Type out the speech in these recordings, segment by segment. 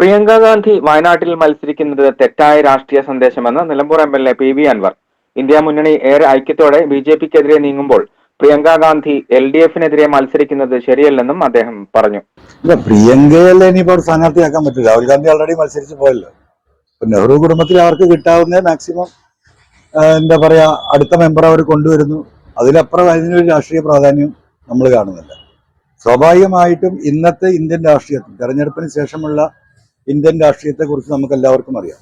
പ്രിയങ്ക ഗാന്ധി വയനാട്ടിൽ മത്സരിക്കുന്നത് തെറ്റായ രാഷ്ട്രീയ സന്ദേശമെന്ന് Nilambur M L A P V Anvar. India മുന്നണി ഏറെ ഐക്യത്തോടെ ബി ജെ പിക്കെതിരെ നീങ്ങുമ്പോൾ പ്രിയങ്ക ഗാന്ധി എൽ ഡി എഫിനെതിരെ മത്സരിക്കുന്നത് ശരിയല്ലെന്നും അദ്ദേഹം പറഞ്ഞു. ഇല്ല പ്രിയങ്കയല്ലേ ഇനിയിപ്പോ ഒരു സ്ഥാനാർത്ഥിയാക്കാൻ പറ്റില്ല രാഹുൽ ഗാന്ധി ഓൾറെഡി മത്സരിച്ച് പോയല്ലോ. നെഹ്റു കുടുംബത്തിൽ അവർക്ക് കിട്ടാവുന്ന മാക്സിമം എന്താ പറയാ അടുത്ത മെമ്പർ അവർ കൊണ്ടുവരുന്നു. അതിലപ്പുറം അതിനൊരു രാഷ്ട്രീയ പ്രാധാന്യം നമ്മൾ കാണുന്നില്ല. സ്വാഭാവികമായിട്ടും ഇന്നത്തെ ഇന്ത്യൻ രാഷ്ട്രീയത്തിൽ തെരഞ്ഞെടുപ്പിന് ശേഷമുള്ള ഇന്ത്യൻ രാഷ്ട്രീയത്തെ കുറിച്ച് നമുക്ക് എല്ലാവർക്കും അറിയാം.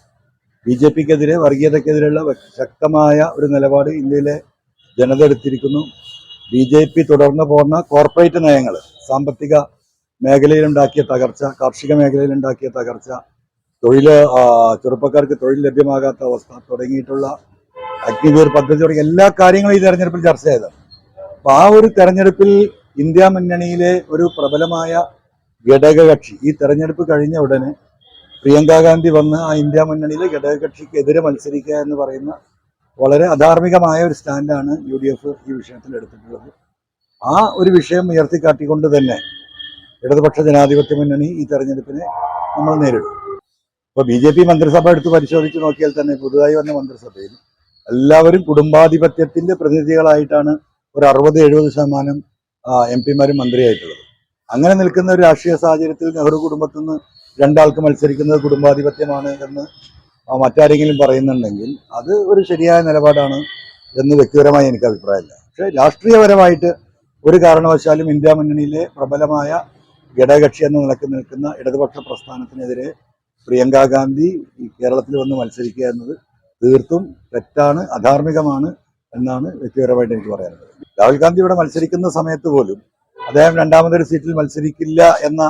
ബി ജെ പിക്കെതിരെ വർഗീയതക്കെതിരെയുള്ള ശക്തമായ ഒരു നിലപാട് ഇന്ത്യയിലെ ജനത എടുത്തിരിക്കുന്നു. ബി ജെ പി തുടർന്ന് പോകുന്ന കോർപ്പറേറ്റ് നയങ്ങൾ സാമ്പത്തിക മേഖലയിലുണ്ടാക്കിയ തകർച്ച കാർഷിക മേഖലയിലുണ്ടാക്കിയ തകർച്ച തൊഴിൽ ചെറുപ്പക്കാർക്ക് തൊഴിൽ ലഭ്യമാകാത്ത അവസ്ഥ തുടങ്ങിയിട്ടുള്ള അഗ്നിവീർ പദ്ധതി തുടങ്ങിയ എല്ലാ കാര്യങ്ങളും ഈ തെരഞ്ഞെടുപ്പിൽ ചർച്ച ചെയ്തത് അപ്പൊ ആ ഒരു തെരഞ്ഞെടുപ്പിൽ ഇന്ത്യ മുന്നണിയിലെ ഒരു പ്രബലമായ ഘടകകക്ഷി ഈ തെരഞ്ഞെടുപ്പ് കഴിഞ്ഞ ഉടനെ പ്രിയങ്ക ഗാന്ധി വന്ന് ആ ഇന്ത്യ മുന്നണിയിലെ ഘടകകക്ഷിക്കെതിരെ മത്സരിക്കുക എന്ന് പറയുന്ന വളരെ അധാർമികമായ ഒരു സ്റ്റാൻഡാണ് യു ഡി എഫ് ഈ വിഷയത്തിൽ എടുത്തിട്ടുള്ളത്. ആ ഒരു വിഷയം ഉയർത്തിക്കാട്ടിക്കൊണ്ട് തന്നെ ഇടതുപക്ഷ ജനാധിപത്യ മുന്നണി ഈ തെരഞ്ഞെടുപ്പിനെ നമ്മൾ നേരിടും. ഇപ്പോൾ ബി ജെ പി മന്ത്രിസഭ എടുത്ത് പരിശോധിച്ച് നോക്കിയാൽ തന്നെ പുതുതായി വന്ന മന്ത്രിസഭയിൽ എല്ലാവരും കുടുംബാധിപത്യത്തിന്റെ പ്രതിനിധികളായിട്ടാണ് ഒരു അറുപത് എഴുപത് ശതമാനം എം പിമാരും മന്ത്രിയായിട്ടുള്ളത്. അങ്ങനെ നിൽക്കുന്ന ഒരു രാഷ്ട്രീയ സാഹചര്യത്തിൽ നെഹ്റു കുടുംബത്തിൽ നിന്ന് രണ്ടാൾക്ക് മത്സരിക്കുന്നത് കുടുംബാധിപത്യമാണ് എന്ന് മറ്റാരെങ്കിലും പറയുന്നുണ്ടെങ്കിൽ അത് ഒരു ശരിയായ നിലപാടാണ് എന്ന് വ്യക്തിപരമായി എനിക്ക് അഭിപ്രായമില്ല. പക്ഷേ രാഷ്ട്രീയപരമായിട്ട് ഒരു കാരണവശാലും ഇന്ത്യ മുന്നണിയിലെ പ്രബലമായ ഘടകകക്ഷി എന്ന നിലയ്ക്ക് നിൽക്കുന്ന ഇടതുപക്ഷ പ്രസ്ഥാനത്തിനെതിരെ പ്രിയങ്ക ഗാന്ധി കേരളത്തിൽ വന്ന് മത്സരിക്കുക എന്നത് തീർത്തും തെറ്റാണ് അധാർമികമാണ് എന്നാണ് വ്യക്തിപരമായിട്ട് എനിക്ക് പറയാനുള്ളത്. രാഹുൽ ഗാന്ധി ഇവിടെ മത്സരിക്കുന്ന സമയത്ത് പോലും അദ്ദേഹം രണ്ടാമതൊരു സീറ്റിൽ മത്സരിക്കില്ല എന്ന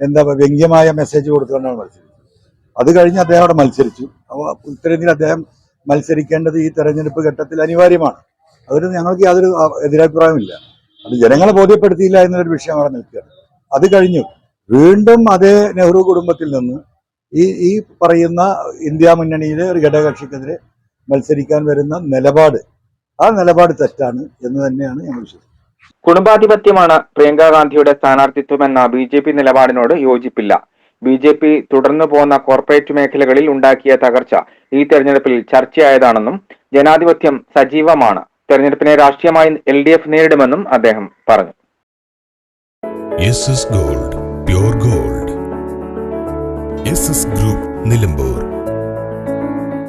എന്താ വ്യംഗ്യമായ മെസ്സേജ് കൊടുത്തുകൊണ്ടാണ് മത്സരിച്ചത്. അത് കഴിഞ്ഞ് അദ്ദേഹം അവിടെ മത്സരിച്ചു. അപ്പോൾ ഉത്തരേന്ത്യയിൽ അദ്ദേഹം മത്സരിക്കേണ്ടത് ഈ തെരഞ്ഞെടുപ്പ് ഘട്ടത്തിൽ അനിവാര്യമാണ്. അതിന് ഞങ്ങൾക്ക് യാതൊരു എതിരഭിപ്രായമില്ല അത് ജനങ്ങളെ ബോധ്യപ്പെടുത്തിയില്ല എന്നൊരു വിഷയം അവിടെ നിൽക്കുകയാണ്. അത് കഴിഞ്ഞു വീണ്ടും അതേ നെഹ്റു കുടുംബത്തിൽ നിന്ന് ഈ ഈ പറയുന്ന ഇന്ത്യ മുന്നണിയിലെ ഒരു ഘടകകക്ഷിക്കെതിരെ മത്സരിക്കാൻ വരുന്ന നിലപാട്. ആ നിലപാട് തെറ്റാണ് എന്ന് തന്നെയാണ് ഞങ്ങൾ വിശ്വസിക്കുന്നത്. കുടുംബാധിപത്യമാണ് പ്രിയങ്ക ഗാന്ധിയുടെ സ്ഥാനാർത്ഥിത്വമെന്ന ബി ജെ പി നിലപാടിനോട് യോജിപ്പില്ല. ബി ജെ പി തുടർന്നു പോകുന്ന കോർപ്പറേറ്റ് മേഖലകളിൽ ഉണ്ടാക്കിയ തകർച്ച ഈ തെരഞ്ഞെടുപ്പിൽ ചർച്ചയായതാണെന്നും ജനാധിപത്യം സജീവമാണ്. തെരഞ്ഞെടുപ്പിനെ രാഷ്ട്രീയമായി എൽ ഡി എഫ് നേരിടുമെന്നും അദ്ദേഹം പറഞ്ഞു. Gold gold. ഗ്രൂപ്പ് നിലമ്പൂർ.